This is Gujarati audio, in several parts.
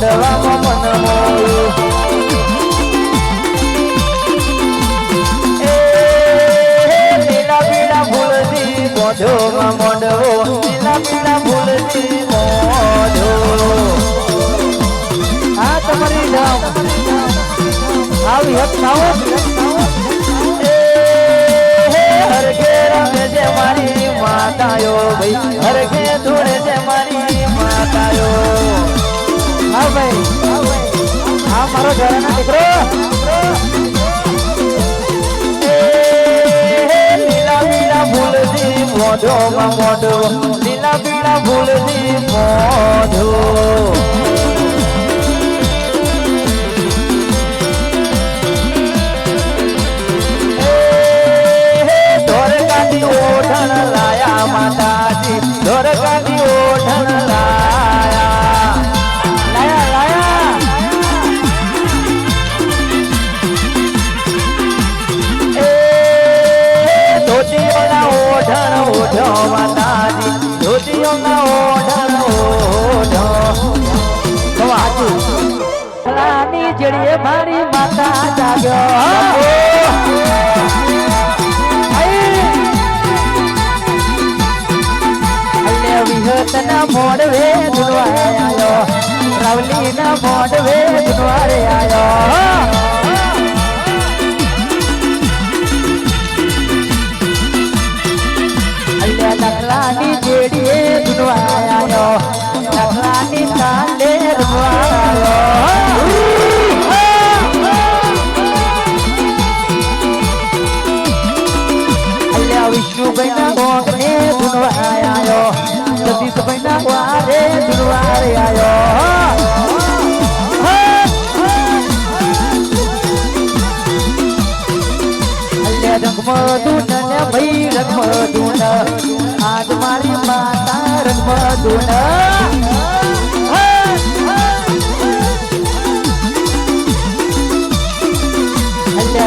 મોયું માં મોઢવામાં મન મોયું લીલા મારી માતાયો ભાઈ છે મારી માતાયો હા ભાઈ. હા મારો ઘરેના દીકરો. લીલા પીળા ફૂલથી મોઢોમાં મોઢો. અલ્લે વિહતના મોડવે દુનવાયો રવલીના મોડવે દુનવારે આયો. અલ્લે નખલાની જેડીએ દુનવાયો નખલાની તાલે અલ્યા વિષ્ણુભાઈ ના ગોગને દુનવાય આયો સતીશભાઈ ના વારે આયો. અલ્યા રંગમધુન ને ભાઈ આજ મારી માતા રંગમધુન.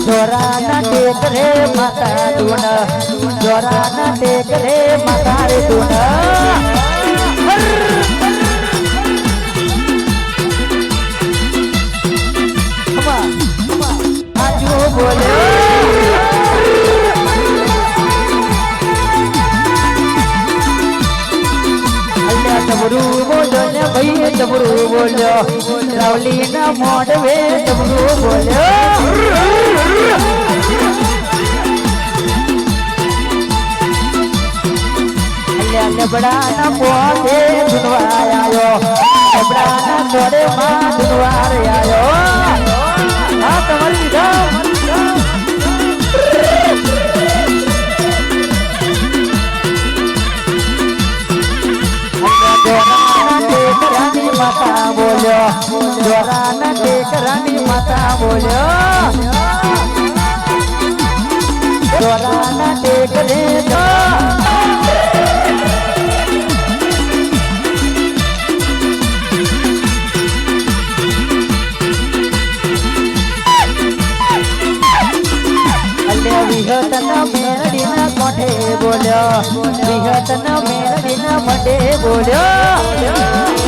જોરાના ટેકરે માતા દુન જોરાના ટેકરે માતા રે દુન બોલ્યો અલ્યા બોલ્યો ને ભાઈ ડમરું બોલ્યો. રાવલી ના મોઢવે ડમરું બોલ્યો. અલ્યા ના પોતે ધુનવાયો લેબડા ના જોડે માં ધુનવાર આયો. માતા બોલ્યો. જોરાના ટેકરાની માતા બોલ્યો. જોરાના ટેકરે અલ્યા વિહતના મેરડીના કોઠે બોલ્યો. વિહતના બોલ્યો.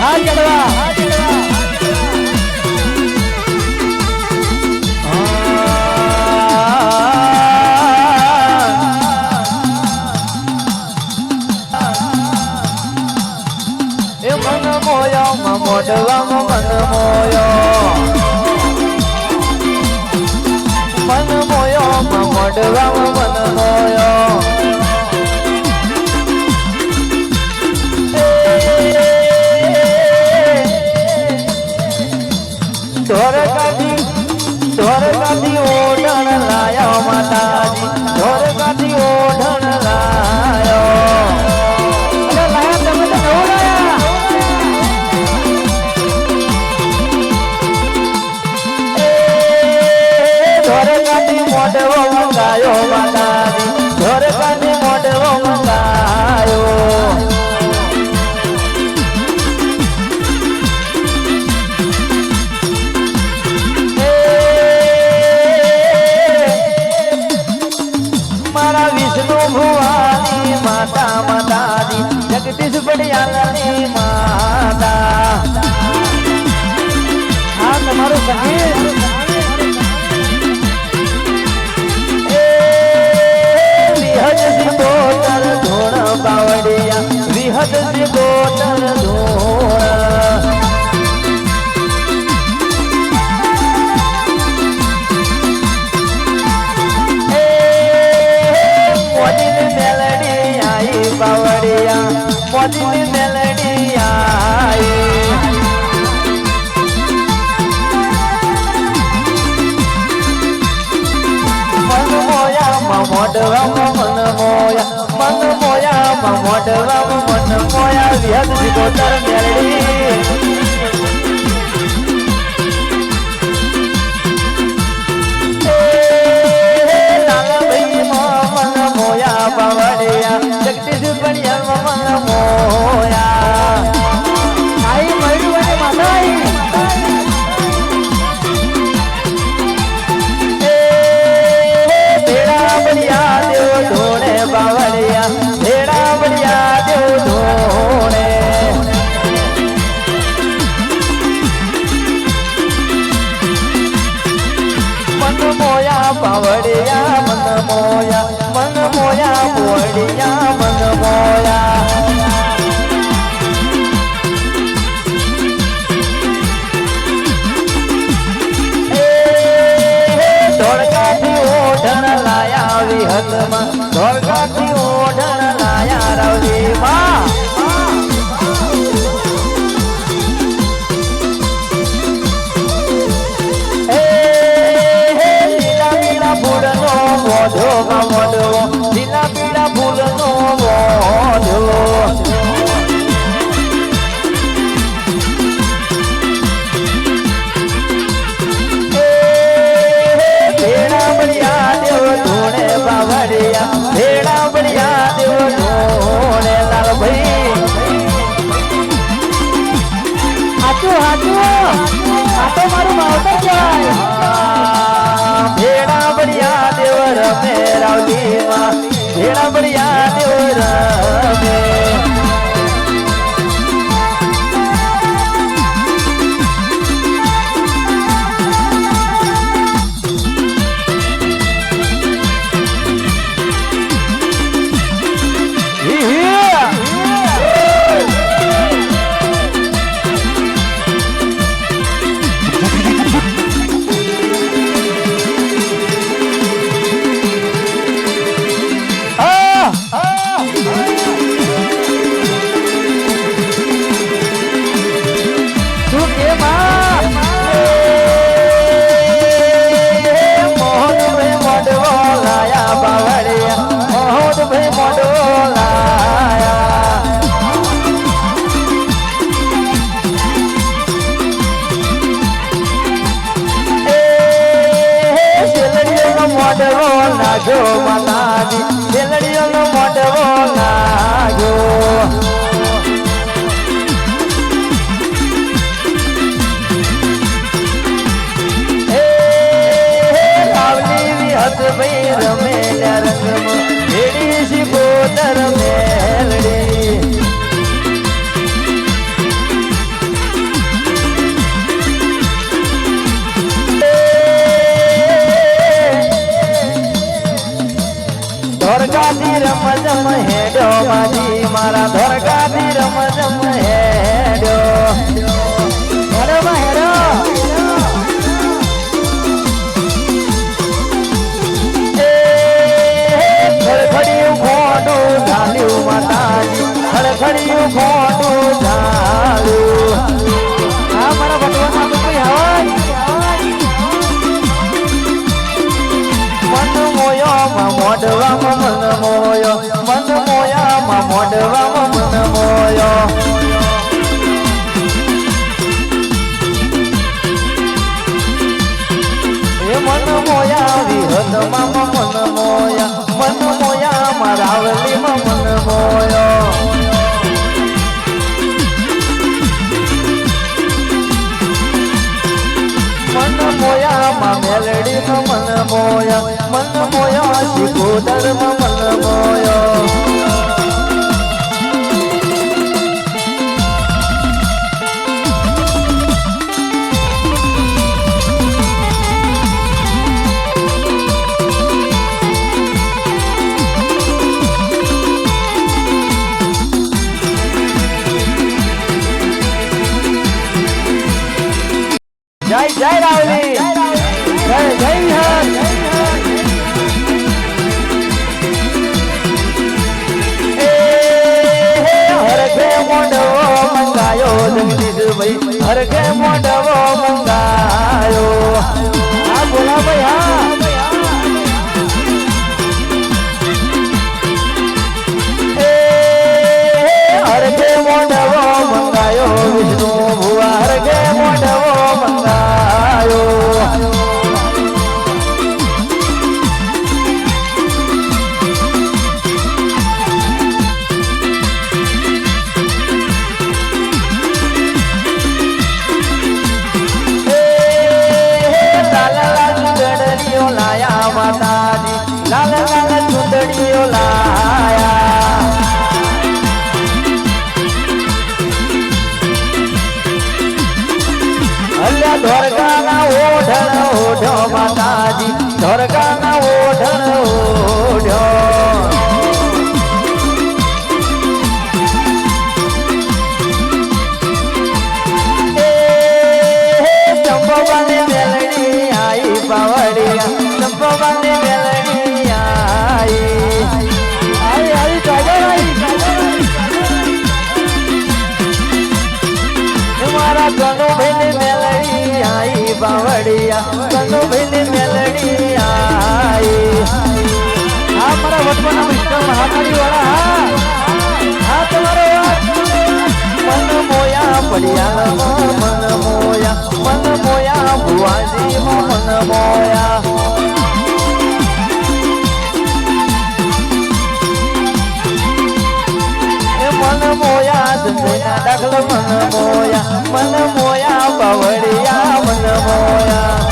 હા ચડવા મોઢવામાં મન મોયો મન મોયો મોઢવામાં ખોડિયાલની માતા આ તમારું સંગીત વિહદસી બોતર ધોણ બાવડિયા વિહદસી બાવા મોજની મેલડી આય. મોડવા મન મોયા. મન મોયા મોડવા મન મોયા. વ્યક્તિ ગોતર મેળવી વણ મોયા. ધામમાં રમ જમ હેડો માજી, મારા ધરકાથી રમ જમ હેડો હેડો. હેડો ખડખડિયું ખોટું ઝાલ્યું, માતાજી મારા ભગવાન મોયો મોઢવામાં મન મોયો. મન મોયામાં મન મોયા મન મોયા શિકોદરમાં મન મોયો. વટવાના વિષ્ણુ મહાકાળી વાળા હા, તમારો મન મોયા પડ્યા, મન મોયા મન મોયા, ભુવાજી, મન મોયા. મન મન મોયા.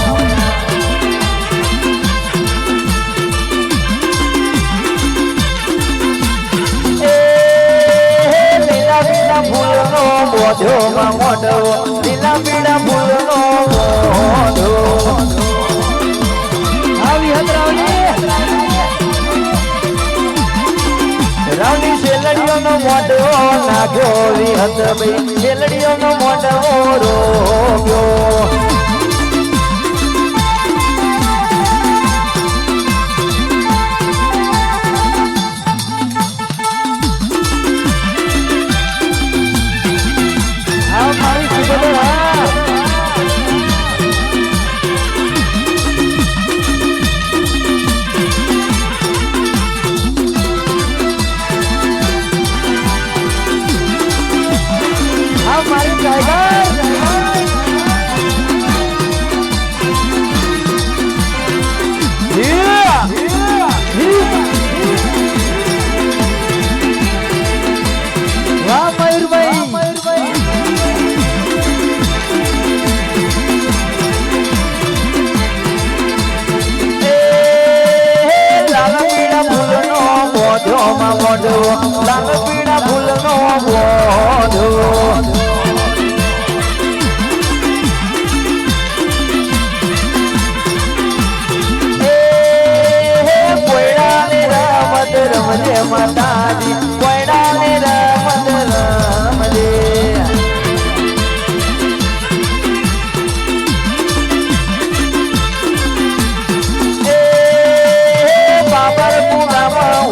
ફૂલનો મોઢો લીલા પીળા ફૂલનો મોઢો. આવી હતરાવલી રાવની શેલડીઓનો મોઢો નાખ્યો વિહત ભાઈ શેલડીઓનો મોઢો રોગ્યો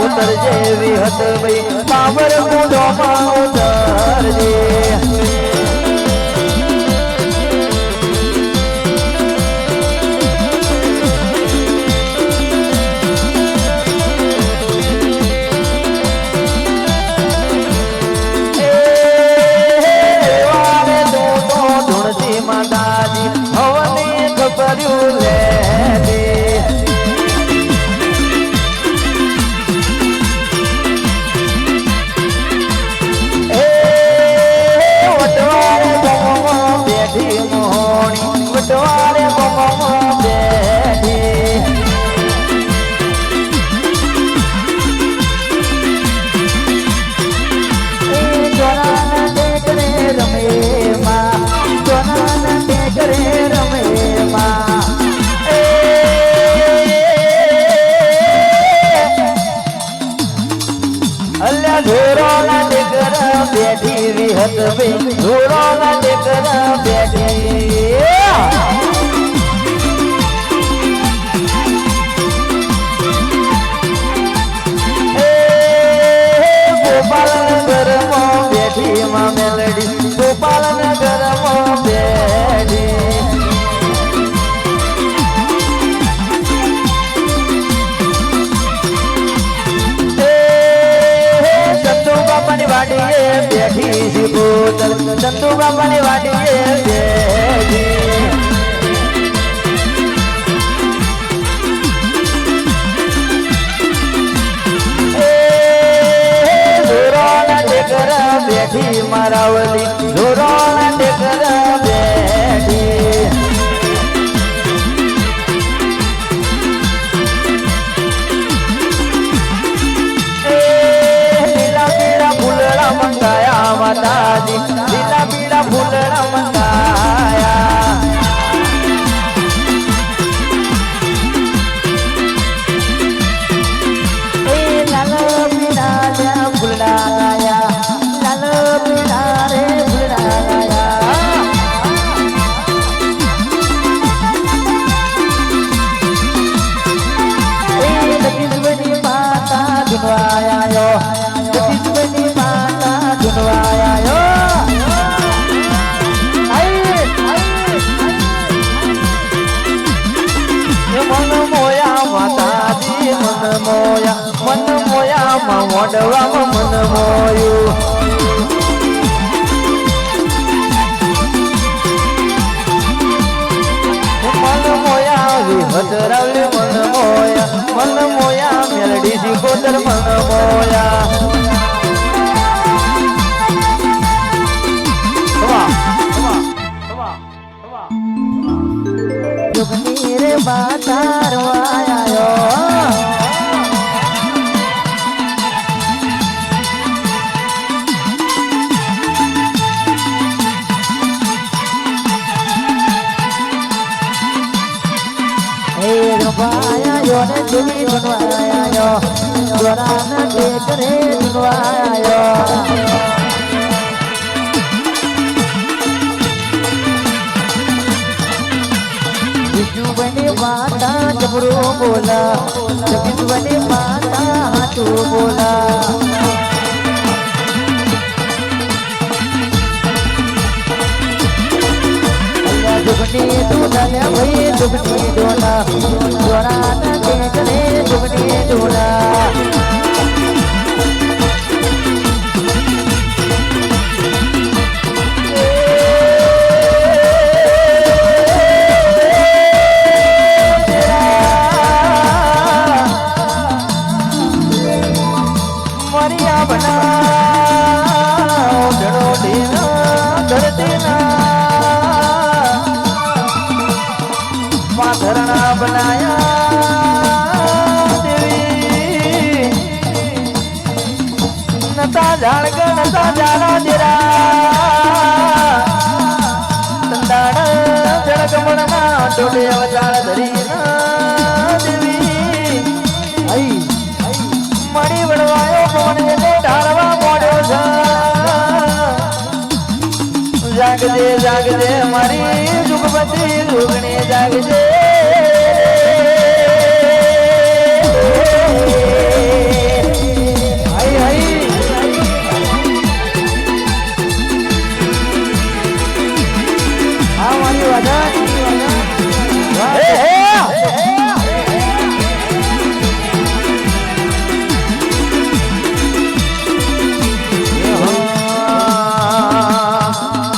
ઉતરજે વિહત ભાઈ. બાબરમાં ઉતરજે. બેઠી ધોરણ ટેકર બેઠી. લીલા પીળા ફૂલડા મંગાયા માતાજી. મન મોયા માતાજી, મન મોયા મન મોયા માં મોડવામાં મન મોયું. મન મોયા વિહત મન મોયા મન મોયા મેલડી મન મોયા. રે બાતાર વાયો હે રબાયા ને જુગી બનવાયો જોરાના ટેકરે બનવાયો માતા જબરો બોલા જગીશવની માતા હાચું બોલા. જુગની ડોલા ને ભાઈ જુગની ડોલા જોરા ના ટેકરે જુગની એ જાગજે મારી જુગપતિ જુગણી જાગજે.